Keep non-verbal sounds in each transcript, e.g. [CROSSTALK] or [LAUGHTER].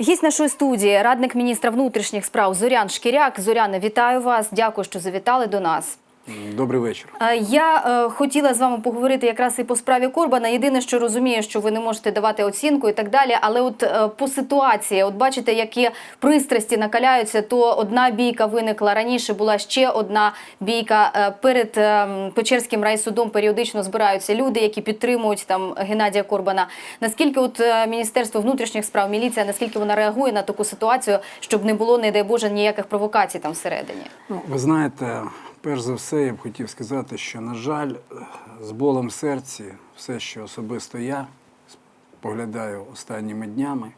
Гість нашої студії, радник міністра внутрішніх справ Зорян Шкіряк. Зоряне, вітаю вас. Дякую, що завітали до нас. Добрий вечір. Я е, хотіла з вами поговорити якраз і по справі Корбана. Єдине, що розумію, що ви не можете давати оцінку і так далі. Але от е, по ситуації, от бачите, які пристрасті накаляються, то одна бійка виникла раніше. Була ще одна бійка. Е, Перед е, Печерським райсудом періодично збираються люди, які підтримують там Геннадія Корбана. Наскільки от е, Міністерство внутрішніх справ, міліція, наскільки вона реагує на таку ситуацію, щоб не було, не дай Боже, ніяких провокацій там всередині? Ну, ви знаєте, перш за все, я б хотів сказати, що, на жаль, з болем серці, все, що особисто я поглядаю останніми днями,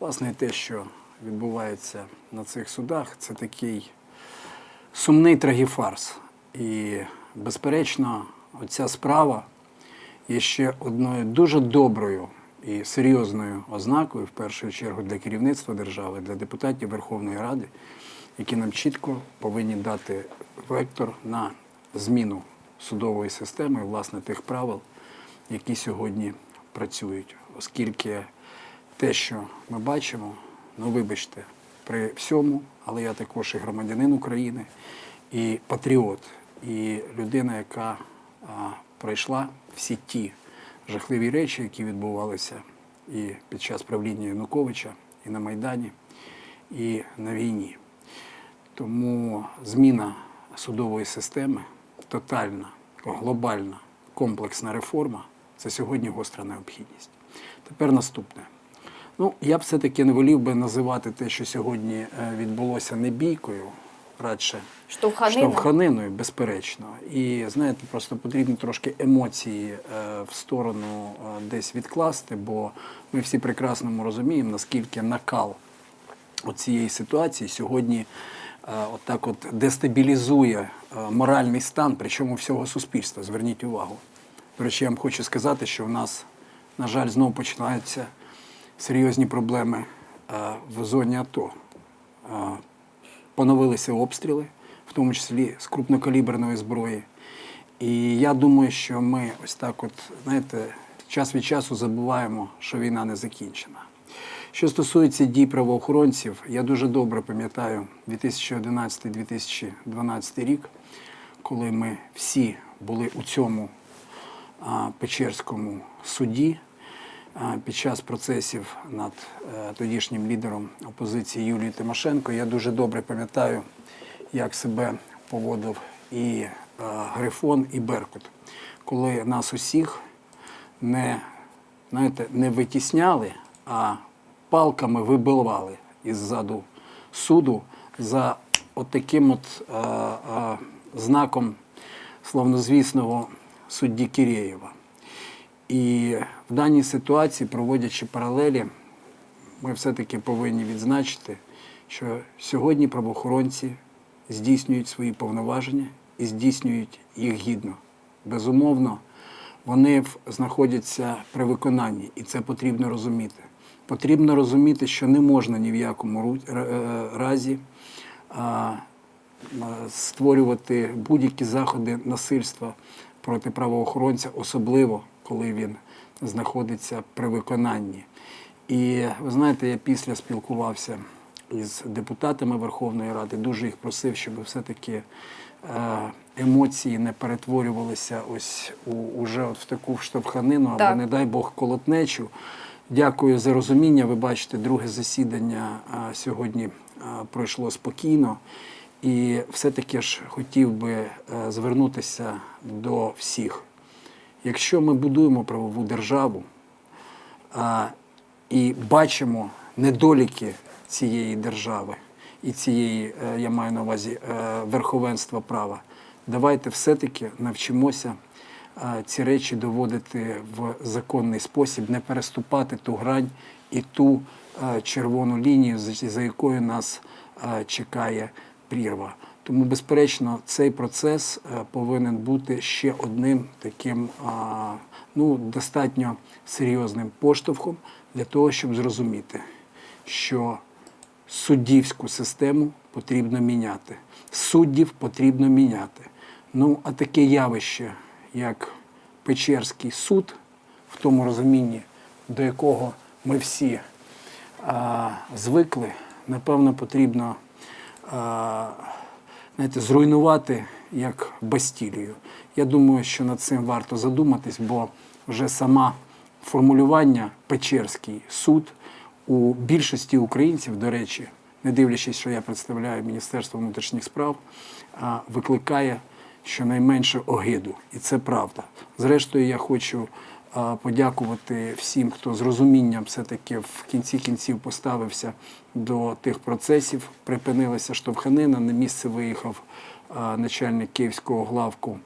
власне, те, що відбувається на цих судах, це такий сумний трагіфарс. І, безперечно, оця справа є ще одною дуже доброю і серйозною ознакою, в першу чергу, для керівництва держави, для депутатів Верховної Ради, які нам чітко повинні дати вектор на зміну судової системи, власне, тих правил, які сьогодні працюють. Оскільки те, що ми бачимо, ну вибачте, при всьому, але я також і громадянин України, і патріот, і людина, яка а, пройшла всі ті жахливі речі, які відбувалися і під час правління Януковича, і на Майдані, і на війні. Тому зміна судової системи, тотальна, глобальна, комплексна реформа це сьогодні гостра необхідність. Тепер наступне. Ну, я б все-таки не волів би називати те, що сьогодні е, відбулося не бійкою, радше Штовханина? штовханиною, безперечно. І знаєте, просто потрібно трошки емоції е, в сторону е, десь відкласти, бо ми всі прекрасно розуміємо, наскільки накал цієї ситуації сьогодні е, отак от дестабілізує е, моральний стан, причому всього суспільства. Зверніть увагу. До речі, я вам хочу сказати, що в нас, на жаль, знову починаються серйозні проблеми е, в зоні АТО. Поновилися обстріли, в тому числі з крупнокаліберної зброї. І я думаю, що ми ось так, от, знаєте, час від часу забуваємо, що війна не закінчена. Що стосується дій правоохоронців, я дуже добре пам'ятаю 2011-2012 рік, коли ми всі були у цьому Печерському суді під час процесів над е, тодішнім лідером опозиції Юлією Тимошенко. Я дуже добре пам'ятаю, як себе поводив і е, Грифон, і Беркут, коли нас усіх не, знаєте, не витісняли, а палками вибивали іззаду суду за отаким от, е, е, знаком славнозвісного судді Кірєєва. І в даній ситуації, проводячи паралелі, ми все-таки повинні відзначити, що сьогодні правоохоронці здійснюють свої повноваження і здійснюють їх гідно. Безумовно, вони знаходяться при виконанні, і це потрібно розуміти. Потрібно розуміти, що не можна ні в якому е, разі створювати будь-які заходи насильства проти правоохоронця, особливо коли він знаходиться при виконанні. І ви знаєте, я після спілкувався із депутатами Верховної Ради, дуже їх просив, щоб все-таки е, емоції не перетворювалися ось у, уже от в таку штовханину або, Так. не дай Бог, колотнечу. Дякую за розуміння. Ви бачите, друге засідання сьогодні пройшло спокійно. І все-таки ж хотів би е, звернутися до всіх. Якщо ми будуємо правову державу і бачимо недоліки цієї держави і цієї, е, я маю на увазі, е, верховенства права, давайте все-таки навчимося ці речі доводити в законний спосіб, не переступати ту грань і ту червону лінію, за якою нас чекає прірва. Тому, безперечно, цей процес повинен бути ще одним таким ну, достатньо серйозним поштовхом для того, щоб зрозуміти, що суддівську систему потрібно міняти, суддів потрібно міняти. Ну, а таке явище, як Печерський суд, в тому розумінні, до якого ми всі а, звикли, напевно, потрібно а, знаєте, зруйнувати як Бастілію. Я думаю, що над цим варто задуматись, бо вже сама формулювання Печерський суд у більшості українців, до речі, не дивлячись, що я представляю Міністерство внутрішніх справ, викликає щонайменше огиду. І це правда. Зрештою, я хочу подякувати всім, хто з розумінням все-таки в кінці кінців поставився до тих процесів. Припинилася штовханина, на місце виїхав начальник Київського главку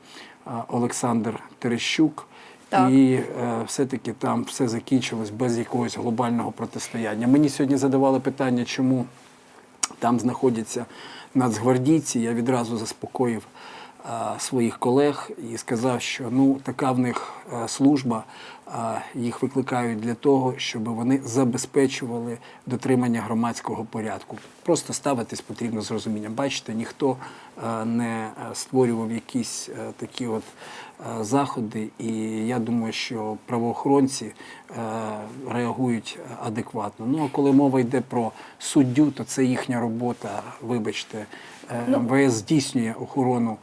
Олександр Терещук. Так. І е, все-таки там все закінчилось без якогось глобального протистояння. Мені сьогодні задавали питання, чому там знаходяться нацгвардійці. Я відразу заспокоїв своїх колег і сказав, що ну така в них е, служба. е, їх викликають для того, щоб вони забезпечували дотримання громадського порядку. Просто ставитись потрібно з розумінням. Бачите, ніхто е, не е, створював якісь е, такі от е, заходи, і я думаю, що правоохоронці е, реагують адекватно. Ну а коли мова йде про суддю, то це їхня робота. Вибачте, Е, МВС здійснює охорону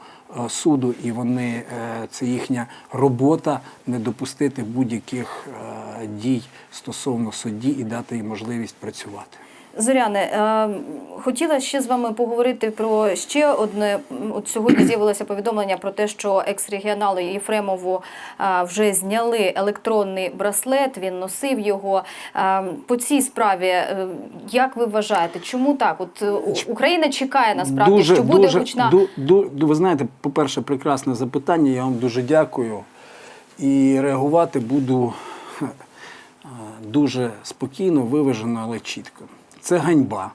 е, суду, і вони е, це їхня робота не допустити будь-яких е, дій стосовно судді і дати їм можливість працювати. Зоряне, е, хотіла ще з вами поговорити про ще одне. От сьогодні з'явилося повідомлення про те, що екс-регіоналу Єфремову е, вже зняли електронний браслет. Він носив його. Е, По цій справі, як ви вважаєте, чому так? От Україна чекає насправді, що буде гучна. ду, ду, ви знаєте, по-перше, прекрасне запитання. Я вам дуже дякую. І реагувати буду [LAUGHS] дуже спокійно, виважено, але чітко. Це ганьба.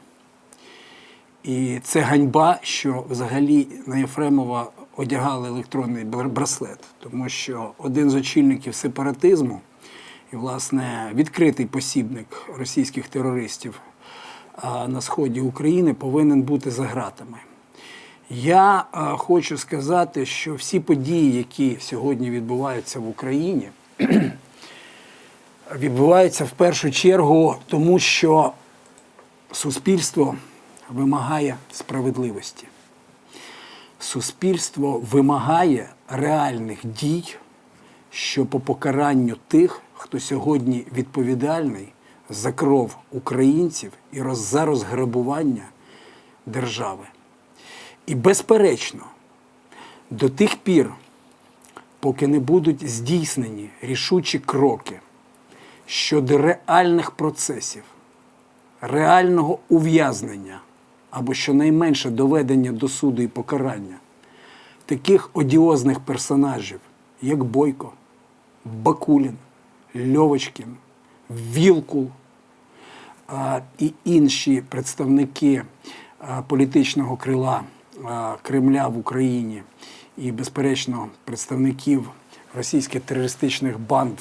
І це ганьба, що взагалі на Єфремова одягали електронний браслет, тому що один з очільників сепаратизму і, власне, відкритий посібник російських терористів на сході України повинен бути за ґратами. Я хочу сказати, що всі події, які сьогодні відбуваються в Україні, [CLEARS THROAT] відбуваються в першу чергу тому, що суспільство вимагає справедливості. Суспільство вимагає реальних дій, що по покаранню тих, хто сьогодні відповідальний за кров українців і за розграбування держави. І безперечно, до тих пір, поки не будуть здійснені рішучі кроки щодо реальних процесів, реального ув'язнення або щонайменше доведення до суду і покарання таких одіозних персонажів, як Бойко, Бакулін, Льовочкін, Вілкул а, і інші представники а, політичного крила а, Кремля в Україні і, безперечно, представників російських терористичних банд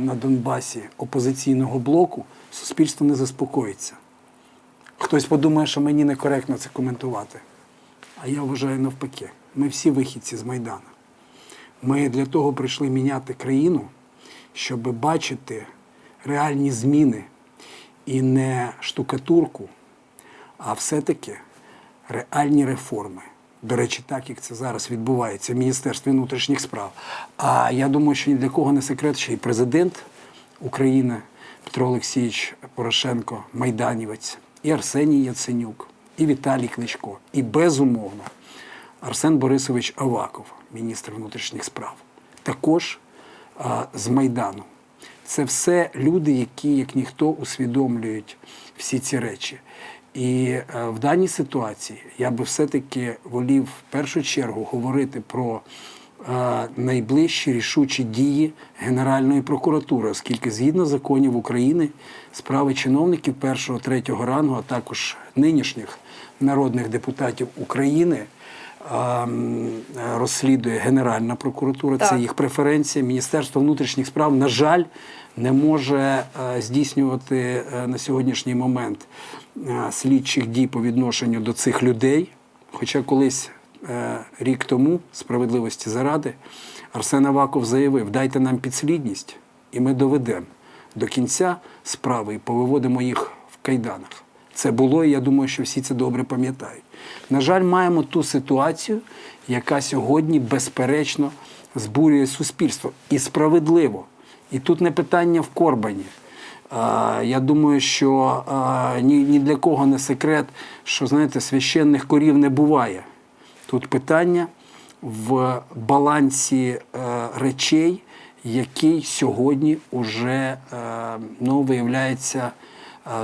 на Донбасі опозиційного блоку, суспільство не заспокоїться. Хтось подумає, що мені некоректно це коментувати. А я вважаю навпаки. Ми всі вихідці з Майдану. Ми для того прийшли міняти країну, щоб бачити реальні зміни і не штукатурку, а все-таки реальні реформи. До речі, так як це зараз відбувається в Міністерстві внутрішніх справ. А я думаю, що ні для кого не секрет, що і президент України Петро Олексійович Порошенко, майданівець, і Арсеній Яценюк, і Віталій Кличко, і безумовно Арсен Борисович Аваков, міністр внутрішніх справ, також а, з Майдану. Це все люди, які, як ніхто, усвідомлюють всі ці речі. І е, в даній ситуації я би все-таки волів в першу чергу говорити про е, найближчі рішучі дії Генеральної прокуратури, оскільки згідно законів України справи чиновників першого третього рангу, а також нинішніх народних депутатів України. Розслідує Генеральна прокуратура, це їх преференція. Міністерство внутрішніх справ, на жаль, не може е, здійснювати е, на сьогоднішній момент е, слідчих дій по відношенню до цих людей. Хоча колись рік тому, справедливості заради, Арсен Аваков заявив: дайте нам підслідність, і ми доведемо до кінця справи і повиводимо їх в кайданах. Це було, і я думаю, що всі це добре пам'ятають. На жаль, маємо ту ситуацію, яка сьогодні безперечно збурює суспільство. І справедливо. І тут не питання в Корбані. Я думаю, що ні, для кого не секрет, що знаєте, священних корів не буває. Тут питання в балансі е, речей, який сьогодні вже е, ну, виявляється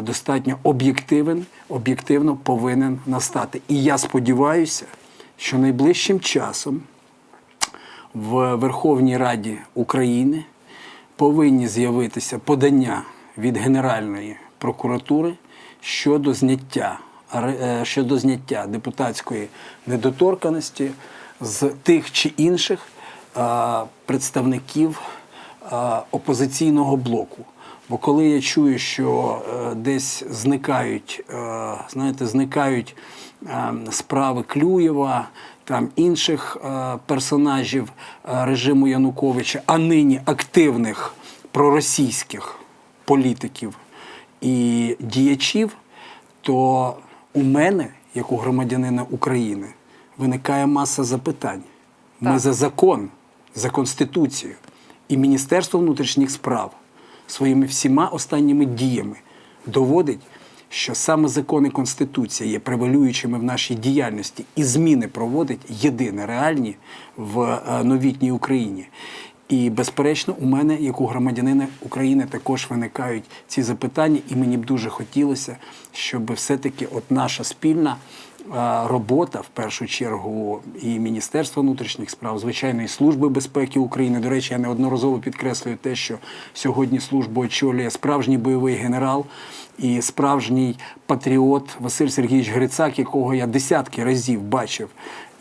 достатньо об'єктивен, об'єктивно повинен настати. І я сподіваюся, що найближчим часом в Верховній Раді України повинні з'явитися подання від Генеральної прокуратури щодо зняття, е, щодо зняття депутатської недоторканості з тих чи інших представників опозиційного блоку. Бо коли я чую, що е, десь зникають, е, знаєте, зникають е, справи Клюєва, там інших е, персонажів е, режиму Януковича, а нині активних проросійських політиків і діячів, то у мене, як у громадянина України, виникає маса запитань. Ми Так. за закон, за конституцію і Міністерство внутрішніх справ своїми всіма останніми діями доводить, що саме закон і конституція є превалюючими в нашій діяльності, і зміни проводить єдине реальні в е, новітній Україні. І, безперечно, у мене, як у громадянина України, також виникають ці запитання, і мені б дуже хотілося, щоб все-таки от наша спільна робота, в першу чергу, і Міністерства внутрішніх справ, звичайно, і Служби безпеки України. До речі, я неодноразово підкреслюю те, що сьогодні службу очолює справжній бойовий генерал і справжній патріот Василь Сергійович Грицак, якого я десятки разів бачив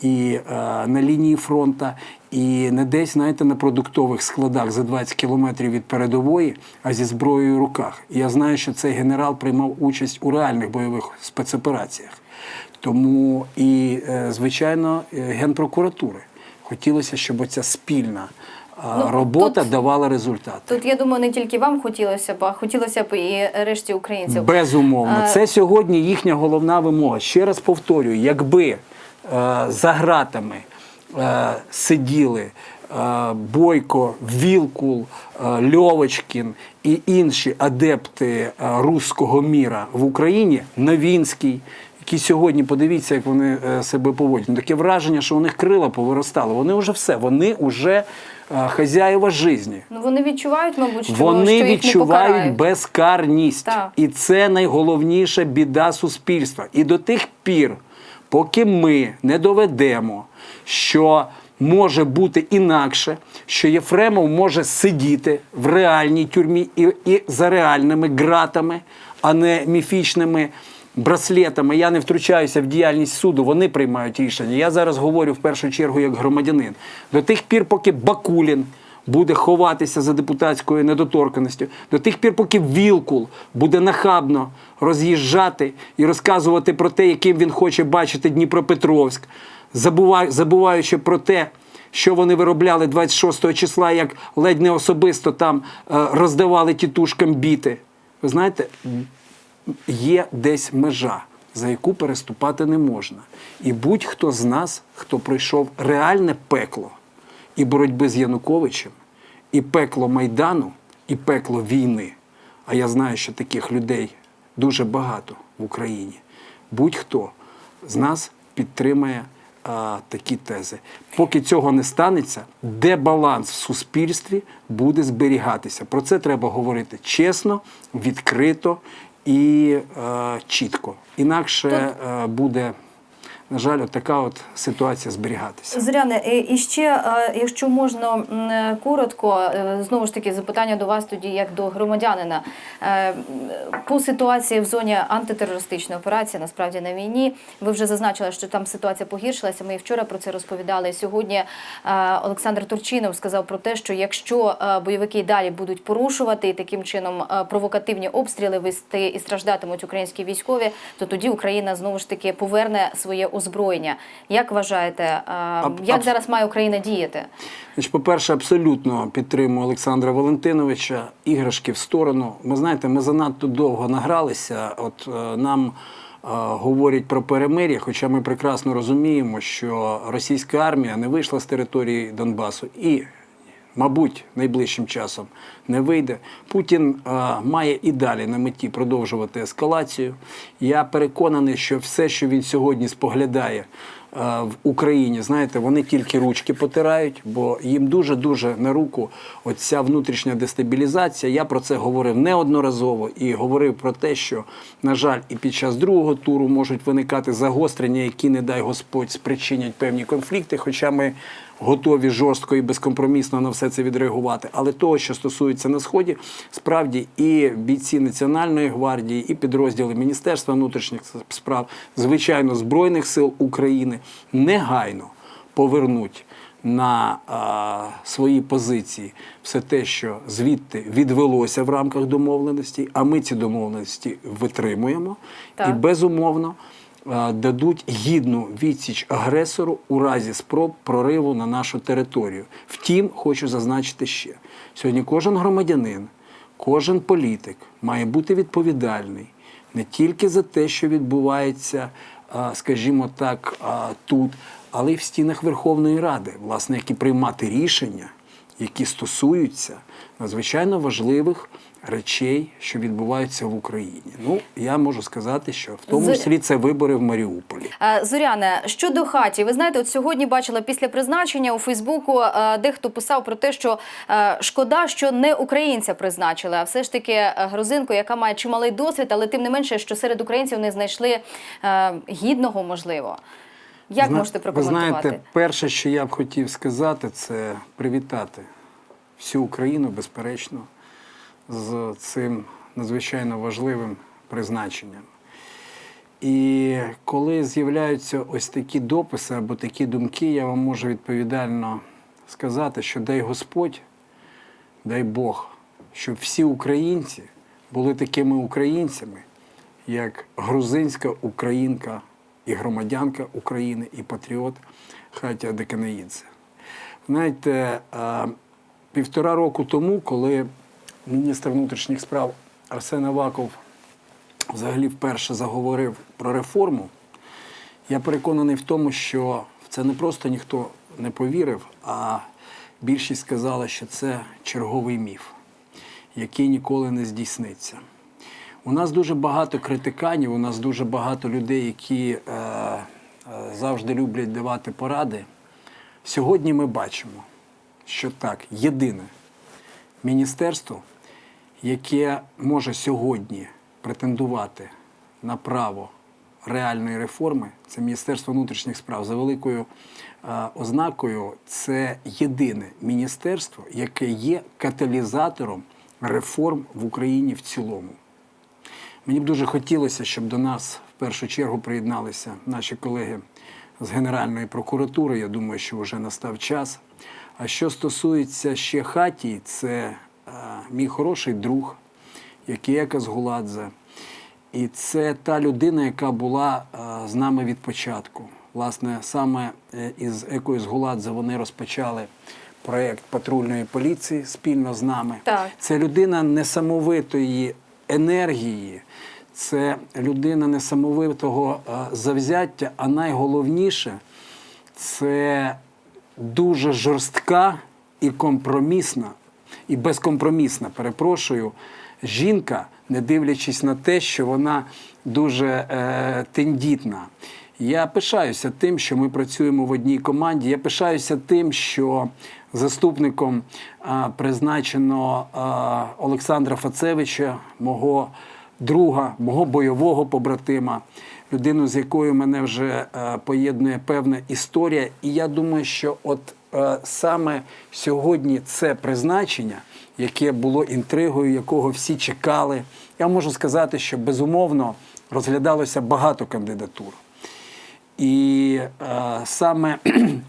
і е, на лінії фронту, і не десь, знаєте, на продуктових складах за 20 кілометрів від передової, а зі зброєю в руках. Я знаю, що цей генерал приймав участь у реальних бойових спецопераціях. Тому і, е, звичайно, е, генпрокуратури. Хотілося, щоб оця спільна Ну, робота тут- давала результат. Тут я думаю, не тільки вам хотілося б, а хотілося б і решті українців. Безумовно, це сьогодні їхня головна вимога. Ще раз повторюю, якби е, за гратами сиділи Бойко, Вілкул, Льовочкін і інші адепти руського міра в Україні, Новінський, які сьогодні подивіться, як вони е, себе поводять. Ну, Таке враження, що у них крила повиростали. Вони вже все, вони вже е, хазяїва житті. Ну вони відчувають, мабуть, що, Вони що їх відчувають покарають. безкарність. Так. І це найголовніша біда суспільства. І до тих пір, поки ми не доведемо, що може бути інакше, що Єфремов може сидіти в реальній тюрмі і, і за реальними ґратами, а не міфічними. Браслетами я не втручаюся в діяльність суду, вони приймають рішення. Я зараз говорю в першу чергу як громадянин. До тих пір, поки Бакулін буде ховатися за депутатською недоторканістю, до тих пір, поки Вілкул буде нахабно роз'їжджати і розказувати про те, яким він хоче бачити Дніпропетровськ, забуваючи про те, що вони виробляли 26 числа, як ледь не особисто там е, роздавали тітушкам біти. Ви знаєте, є десь межа, за яку переступати не можна. І будь-хто з нас, хто пройшов реальне пекло і боротьби з Януковичем, і пекло Майдану, і пекло війни. А я знаю, що таких людей дуже багато в Україні. Будь-хто з нас підтримає а, такі тези. Поки цього не станеться, дебаланс в суспільстві буде зберігатися. Про це треба говорити чесно, відкрито і е, чітко. Інакше е, буде, на жаль, така от ситуація зберігатися. Зоряне, і- ще, е, якщо можна е, коротко, е, знову ж таки, запитання до вас тоді, як до громадянина. По ситуації в зоні антитерористичної операції, насправді на війні, ви вже зазначили, що там ситуація погіршилася. Ми і вчора про це розповідали. Сьогодні Олександр Турчинов сказав про те, що якщо бойовики далі будуть порушувати таким чином провокативні обстріли вести і страждатимуть українські військові, то тоді Україна знову ж таки поверне своє озброєння. Як вважаєте, е, як зараз має Україна діяти? По-перше, абсолютно підтримую Олександра Валентиновича. Іграшки в сторону. Ми знаєте, ми занадто довго награлися. От е, нам е, говорять про перемир'я, хоча ми прекрасно розуміємо, що російська армія не вийшла з території Донбасу і. Мабуть, найближчим часом не вийде. Путін е, має і далі на меті продовжувати ескалацію. Я переконаний, що все, що він сьогодні споглядає е, в Україні, знаєте, вони тільки ручки потирають, бо їм дуже дуже на руку оця внутрішня дестабілізація. Я про це говорив неодноразово і говорив про те, що, на жаль, і під час другого туру можуть виникати загострення, які, не дай Господь, спричинять певні конфлікти. Хоча ми готові жорстко і безкомпромісно на все це відреагувати. Але того, що стосується на сході, справді і бійці Національної гвардії, і підрозділи Міністерства внутрішніх справ, звичайно, Збройних сил України негайно повернуть на а, свої позиції все те, що звідти відвелося в рамках домовленості, а ми ці домовленості витримуємо Так. і безумовно дадуть гідну відсіч агресору у разі спроб прориву на нашу територію. Втім, хочу зазначити ще: сьогодні кожен громадянин, кожен політик має бути відповідальний не тільки за те, що відбувається, е, скажімо так, е, тут, але й в стінах Верховної Ради, власне, які приймати рішення, які стосуються надзвичайно важливих речей, що відбуваються в Україні. Ну, я можу сказати, що в тому З- числі це вибори в Маріуполі. Е, Зоряне, щодо хаті, ви знаєте, от сьогодні бачила після призначення у Фейсбуку, е, дехто писав про те, що е, шкода, що не українця призначили, а все ж таки грузинку, яка має чималий досвід, але тим не менше, що серед українців не знайшли гідного, можливо. Як Зна- можете Ви прокоментувати? знаєте, перше, що я б хотів сказати, це привітати всю Україну, безперечно, з цим надзвичайно важливим призначенням. І коли з'являються ось такі дописи або такі думки, я вам можу відповідально сказати, що дай Господь, дай Бог, щоб всі українці були такими українцями, як грузинська українка і громадянка України, і патріот Хатя Деканаїдзе. Знаєте, півтора року тому, коли міністр внутрішніх справ Арсен Аваков взагалі вперше заговорив про реформу, я переконаний в тому, що в це не просто ніхто не повірив, а більшість сказала, що це черговий міф, який ніколи не здійсниться. У нас дуже багато критиканів, у нас дуже багато людей, які е, е, завжди люблять давати поради. Сьогодні ми бачимо, що так, єдине міністерство, яке може сьогодні претендувати на право реальної реформи, це Міністерство внутрішніх справ. За великою е, ознакою, це єдине міністерство, яке є каталізатором реформ в Україні в цілому. Мені б дуже хотілося, щоб до нас в першу чергу приєдналися наші колеги з Генеральної прокуратури. Я думаю, що вже настав час. А що стосується ще хаті, це е, мій хороший друг, Якія Згуладзе. І це та людина, яка була е, з нами від початку. Власне, саме е, із Екою Згуладзе вони розпочали проєкт патрульної поліції спільно з нами. Так. Це людина несамовитої енергії, це людина несамовитого е, завзяття, а найголовніше це дуже жорстка і компромісна, і безкомпромісна, перепрошую, жінка, не дивлячись на те, що вона дуже е, тендітна. Я пишаюся тим, що ми працюємо в одній команді. Я пишаюся тим, що заступником а, призначено а, Олександра Фацевича, мого друга, мого бойового побратима, людину, з якою мене вже е, поєднує певна історія. І я думаю, що от е, саме сьогодні це призначення, яке було інтригою, якого всі чекали. Я можу сказати, що безумовно розглядалося багато кандидатур. І е, саме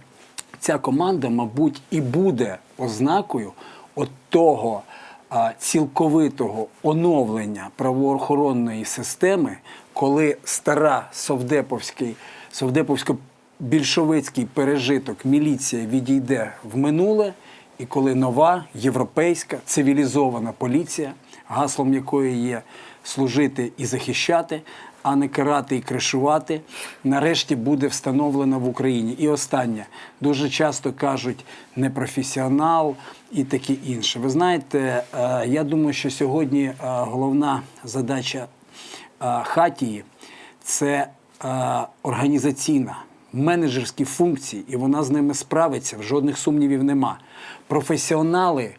[CLEARS THROAT] ця команда, мабуть, і буде ознакою от того цілковитого оновлення правоохоронної системи, коли стара совдеповський, совдеповсько-більшовицький пережиток міліція відійде в минуле, і коли нова європейська цивілізована поліція, гаслом якої є служити і захищати, а не карати і кришувати, нарешті буде встановлена в Україні. І останнє дуже часто кажуть непрофесіонал і таке інше. Ви знаєте, е, я думаю, що сьогодні е, головна задача хатії це організаційна, менеджерські функції, і вона з ними справиться, жодних сумнівів нема. Професіонали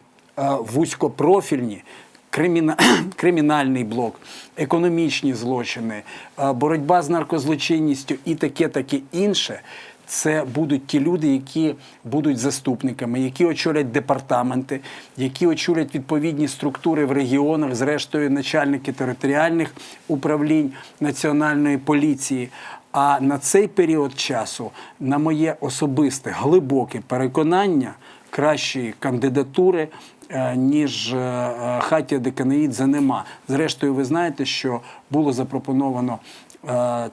вузькопрофільні. Криміна... [CLEARS THROAT] Кримінальний блок, економічні злочини, боротьба з наркозлочинністю і таке, таке інше. Це будуть ті люди, які будуть заступниками, які очолять департаменти, які очолять відповідні структури в регіонах, зрештою, начальники територіальних управлінь національної поліції. А на цей період часу, на моє особисте глибоке переконання, кращої кандидатури, е, ніж е, е, Хатія Деканаїдзе нема. Зрештою, ви знаєте, що було запропоновано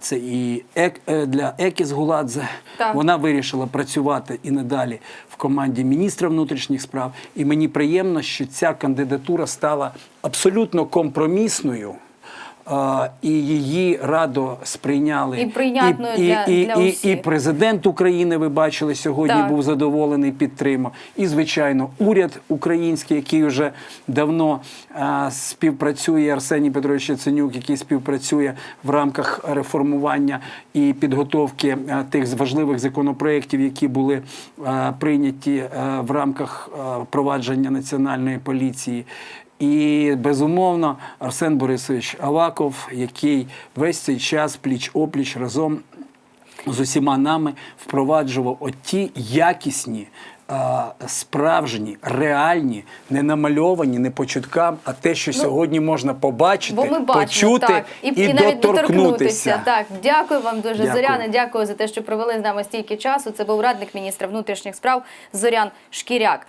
це і ек, е, для Екіс Гуладзе. Так. Вона вирішила працювати і надалі в команді міністра внутрішніх справ. І мені приємно, що ця кандидатура стала абсолютно компромісною. І її радо сприйняли І прийнятною і, для- і, для і, і, президент України, ви бачили, сьогодні Так. був задоволений, підтримав. І, звичайно, уряд український, який вже давно а, співпрацює, Арсеній Петрович Яценюк, який співпрацює в рамках реформування і підготовки а, тих важливих законопроєктів, які були а, прийняті а, в рамках а, впровадження національної поліції. І безумовно Арсен Борисович Аваков, який весь цей час пліч опліч разом з усіма нами впроваджував оті якісні, справжні, реальні, не намальовані, не по чуткам, а те, що сьогодні можна побачити, Бо ми бачимо почути так, і, і, навіть доторкнутися. доторкнутися. Так, дякую вам дуже, Дякую. Зоряне. Дякую за те, що провели з нами стільки часу. Це був радник міністра внутрішніх справ Зорян Шкіряк.